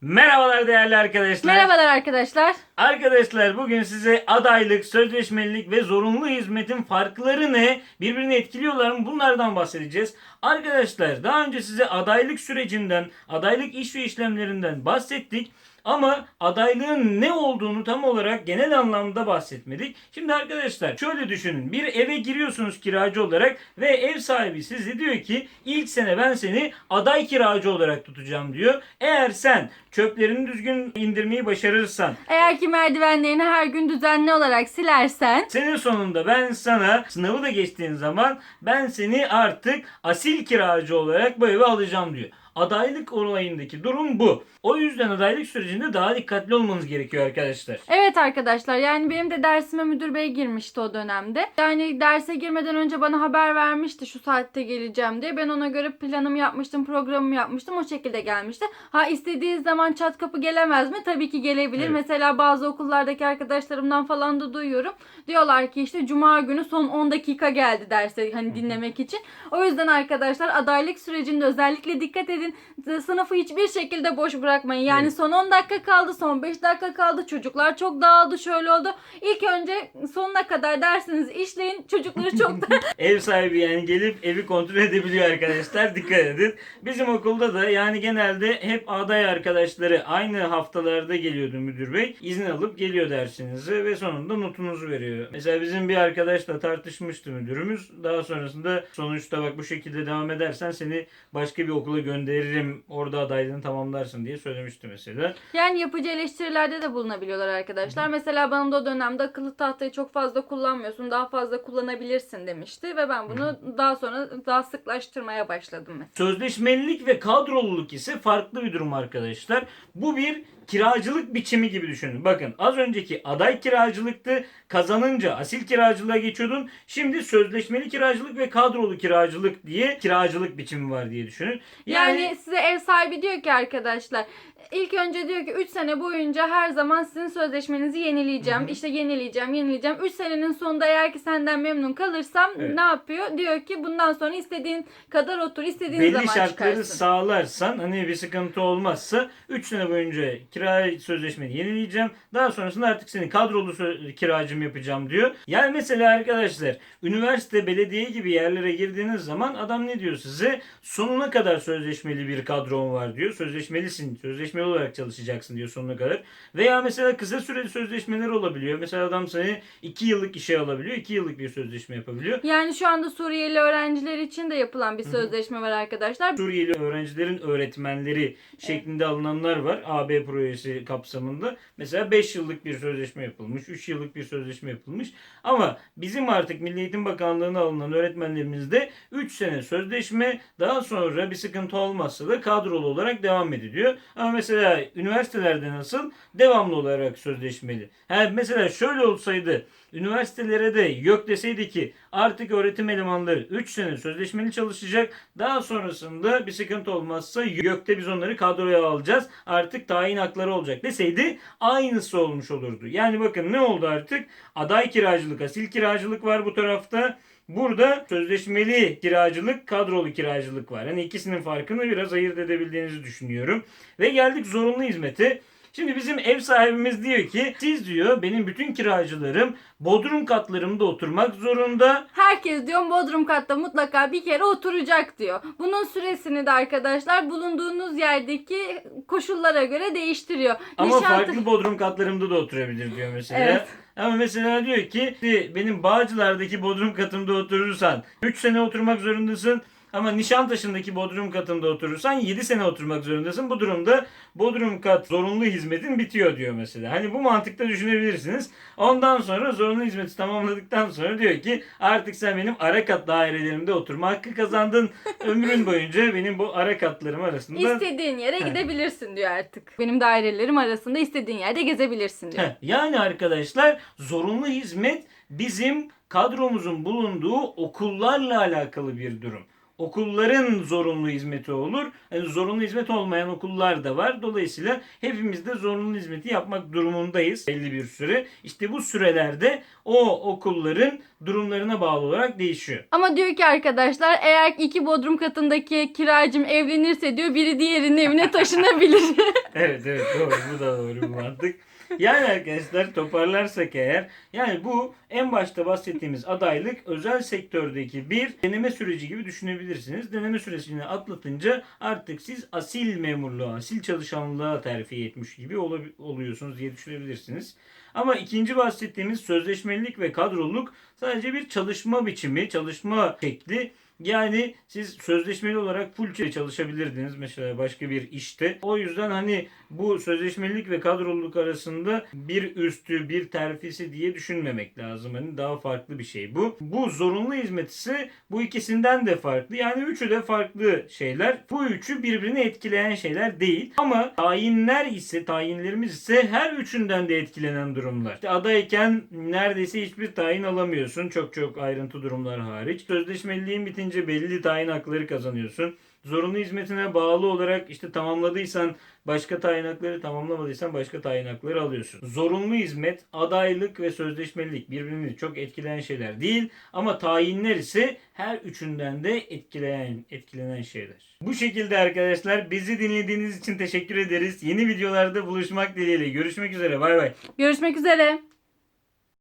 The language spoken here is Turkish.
Merhabalar değerli arkadaşlar. Merhabalar arkadaşlar. Arkadaşlar bugün size adaylık, sözleşmelilik ve zorunlu hizmetin farkları ne? Birbirini etkiliyorlar mı? Bunlardan bahsedeceğiz. Arkadaşlar daha önce size adaylık sürecinden, adaylık iş ve işlemlerinden bahsettik. Ama adaylığın ne olduğunu tam olarak genel anlamda bahsetmedik. Şimdi arkadaşlar şöyle düşünün. Bir eve giriyorsunuz kiracı olarak ve ev sahibi size diyor ki ilk sene ben seni aday kiracı olarak tutacağım diyor. Eğer sen çöplerini düzgün indirmeyi başarırsan Eğer ki merdivenlerini her gün düzenli olarak silersen senin sonunda ben sana sınavı da geçtiğin zaman ben seni artık asil kiracı olarak bu eve alacağım diyor. Adaylık olayındaki durum bu. O yüzden adaylık sürecinde daha dikkatli olmanız gerekiyor arkadaşlar. Evet arkadaşlar yani benim de dersime müdür bey girmişti o dönemde. Yani derse girmeden önce bana haber vermişti şu saatte geleceğim diye. Ben ona göre planımı yapmıştım, programımı yapmıştım. O şekilde gelmişti. Ha istediği zaman çat kapı gelemez mi? Tabii ki gelebilir. Evet. Mesela bazı okullardaki arkadaşlarımdan falan da duyuyorum. Diyorlar ki işte cuma günü son 10 dakika geldi derse hani dinlemek için. O yüzden arkadaşlar adaylık sürecinde özellikle dikkat edin. Sınıfı hiçbir şekilde boş bırakmayın. Yani Evet. son 10 dakika kaldı, son 5 dakika kaldı. Çocuklar çok dağıldı, şöyle oldu. İlk önce sonuna kadar dersinizi işleyin. Çocukları çok da Ev sahibi yani gelip evi kontrol edebiliyor arkadaşlar. Dikkat edin. Bizim okulda da yani genelde hep aday arkadaşları aynı haftalarda geliyordu müdür bey. İzin alıp geliyor dersinizi ve sonunda notunuzu veriyor. Mesela bizim bir arkadaşla tartışmıştı müdürümüz. Daha sonrasında sonuçta bak bu şekilde devam edersen seni başka bir okula gönderirim. Orada adaylığını tamamlarsın diye söylemişti mesela. Yani yapıcı eleştirilerde de bulunabiliyorlar arkadaşlar. Mesela bana da o dönemde akıllı tahtayı çok fazla kullanmıyorsun. Daha fazla kullanabilirsin demişti. Ve ben bunu daha sonra daha sıklaştırmaya başladım mesela. Sözleşmelilik ve kadroluluk ise farklı bir durum arkadaşlar. Bu bir kiracılık biçimi gibi düşünün. Bakın az önceki aday kiracılıktı. Kazanınca asil kiracılığa geçiyordun. Şimdi sözleşmeli kiracılık ve kadrolu kiracılık diye kiracılık biçimi var diye düşünün. Yani, size ev sahibi diyor ki arkadaşlar ilk önce diyor ki 3 sene boyunca her zaman sizin sözleşmenizi yenileyeceğim. İşte yenileyeceğim, yenileyeceğim. 3 senenin sonunda eğer ki senden memnun kalırsam Evet. ne yapıyor? Diyor ki bundan sonra istediğin kadar otur, istediğin belli zaman şartları çıkarsın. sağlarsan hani bir sıkıntı olmazsa 3 sene boyunca kira sözleşmeni yenileyeceğim. Daha sonrasında artık seni kadrolu kiracım yapacağım diyor. Yani mesela arkadaşlar üniversite, belediye gibi yerlere girdiğiniz zaman adam ne diyor size? Sonuna kadar sözleşmeli bir kadron var diyor. Sözleşmelisin. Sözleşmeli olarak çalışacaksın diyor sonuna kadar. Veya mesela kısa süreli sözleşmeler olabiliyor. Mesela adam seni 2 yıllık işe alabiliyor. 2 yıllık bir sözleşme yapabiliyor. Yani şu anda Suriyeli öğrenciler için de yapılan bir sözleşme var arkadaşlar. Suriyeli öğrencilerin öğretmenleri şeklinde alınanlar var. AB projesi kapsamında. Mesela 5 yıllık bir sözleşme yapılmış, 3 yıllık bir sözleşme yapılmış. Ama bizim artık Milli Eğitim Bakanlığı'na alınan öğretmenlerimizde 3 sene sözleşme daha sonra bir sıkıntı olmazsa da kadrolu olarak devam ediliyor. Ama mesela üniversitelerde nasıl? Devamlı olarak sözleşmeli. Ha, mesela şöyle olsaydı üniversitelere de yok deseydi ki artık öğretim elemanları 3 sene sözleşmeli çalışacak. Daha sonrasında bir sıkıntı olmazsa YÖK'te biz onları kadroya alacağız. Artık tayin hakları olacak deseydi aynısı olmuş olurdu. Yani bakın ne oldu artık? Aday kiracılık, asil kiracılık var bu tarafta. Burada sözleşmeli kiracılık, kadrolu kiracılık var. Hani ikisinin farkını biraz ayırt edebildiğinizi düşünüyorum. Ve geldik zorunlu hizmete. Şimdi bizim ev sahibimiz diyor ki siz diyor benim bütün kiracılarım bodrum katlarımda oturmak zorunda. Herkes diyor Bodrum katta mutlaka bir kere oturacak diyor. Bunun süresini de arkadaşlar bulunduğunuz yerdeki koşullara göre değiştiriyor. Ama Nişantı- farklı bodrum katlarımda da oturabilir diyor mesela. Evet. Ama mesela diyor ki benim Bağcılar'daki bodrum katımda oturursan 3 sene oturmak zorundasın. Ama Nişantaşı'ndaki bodrum katında oturursan 7 sene oturmak zorundasın. Bu durumda bodrum kat zorunlu hizmetin bitiyor diyor mesela. Hani bu mantıkta düşünebilirsiniz. Ondan sonra zorunlu hizmeti tamamladıktan sonra diyor ki artık sen benim ara kat dairelerimde oturma hakkı kazandın. Ömrün boyunca benim bu ara katlarım arasında İstediğin yere gidebilirsin diyor artık. Benim dairelerim arasında istediğin yerde gezebilirsin diyor. Yani arkadaşlar zorunlu hizmet bizim kadromuzun bulunduğu okullarla alakalı bir durum. Okulların zorunlu hizmeti olur. Yani zorunlu hizmet olmayan okullar da var. Dolayısıyla hepimiz de zorunlu hizmeti yapmak durumundayız belli bir süre. İşte bu sürelerde o okulların durumlarına bağlı olarak değişiyor. Ama diyor ki arkadaşlar eğer iki bodrum katındaki kiracım evlenirse diyor biri diğerinin evine taşınabilir. Evet evet doğru bu da doğru bir mantık. Yani arkadaşlar toparlarsak eğer yani bu en başta bahsettiğimiz adaylık özel sektördeki bir deneme süreci gibi düşünebilirsiniz. Deneme sürecini atlatınca artık siz asil memurluğa, asil çalışanlığa terfi etmiş gibi ol- oluyorsunuz diye düşünebilirsiniz. Ama ikinci bahsettiğimiz sözleşmelilik ve kadroluk sadece bir çalışma biçimi, çalışma şekli. Yani siz sözleşmeli olarak full çalışabilirdiniz mesela başka bir işte. O yüzden hani bu sözleşmelilik ve kadroluluk arasında bir üstü bir terfisi diye düşünmemek lazım. Hani daha farklı bir şey bu. Bu zorunlu hizmet ise bu ikisinden de farklı. Yani üçü de farklı şeyler. Bu üçü birbirini etkileyen şeyler değil. Ama tayinler ise tayinlerimiz ise her üçünden de etkilenen durumlar. İşte adayken neredeyse hiçbir tayin alamıyorsun. Çok çok ayrıntı durumlar hariç. Sözleşmeliliğin bitince belli tayin hakları kazanıyorsun. Zorunlu hizmetine bağlı olarak işte tamamladıysan başka tayin hakları tamamlamadıysan başka tayin hakları alıyorsun. Zorunlu hizmet, adaylık ve sözleşmelilik birbirini çok etkileyen şeyler değil ama tayinler ise her üçünden de etkileyen etkilenen şeyler. Bu şekilde arkadaşlar bizi dinlediğiniz için teşekkür ederiz. Yeni videolarda buluşmak dileğiyle. Görüşmek üzere. Bay bay. Görüşmek üzere.